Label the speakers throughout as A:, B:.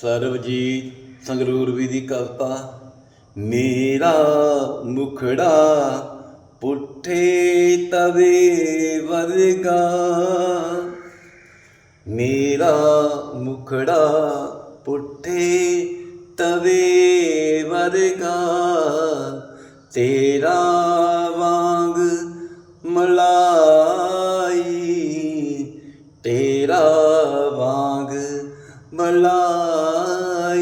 A: ਸਰਬਜੀਤ ਸੰਗਰੂਰ ਵੀ ਦੀ ਕਵਿਤਾ, ਮੇਰਾ ਮੁਖੜਾ ਪੁੱਠੇ ਤਵੇ ਵਰਗਾ। ਮੇਰਾ ਮੁਖੜਾ ਪੁੱਠੇ ਤਵੇ ਵਰਗਾ। ਤੇਰਾ ਵਾਂਗ ਮਲਾ ਮਲਾਈ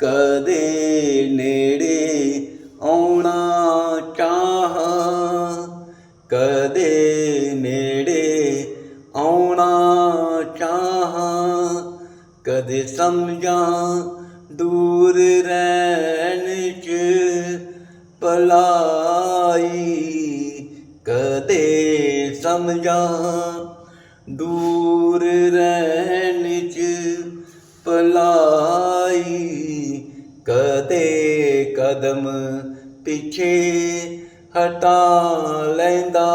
A: ਕਦੇ ਨੇੜੇ ਆਉਣਾ ਚਾਹ, ਕਦੇ ਨੇੜੇ ਆਉਣਾ ਚਾਹ, ਕਦੇ ਸਮਝਾਂ ਦੂਰ ਰਹਿਣ ਚ ਭਲਾਈ, ਕਦੇ ਸਮਝਾਂ ਦੂਰ ਰਹਿਣ ਭਲਾਈ ਕਦੇ ਕਦਮ ਪਿੱਛੇ ਹਟਾ ਲੈਂਦਾ।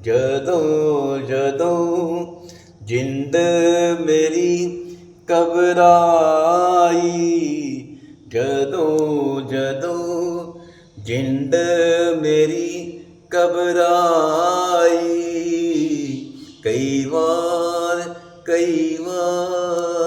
A: ਜਦੋਂ ਜਦੋਂ ਜਿੰਦ ਮੇਰੀ ਕਬਰਾਈ ਜਦੋਂ ਜਦੋਂ ਜਿੰਦ ਮੇਰੀ ਕਬਰਾਈ ਕਈ ਵਾਰ ਕਈ ਵਾਰ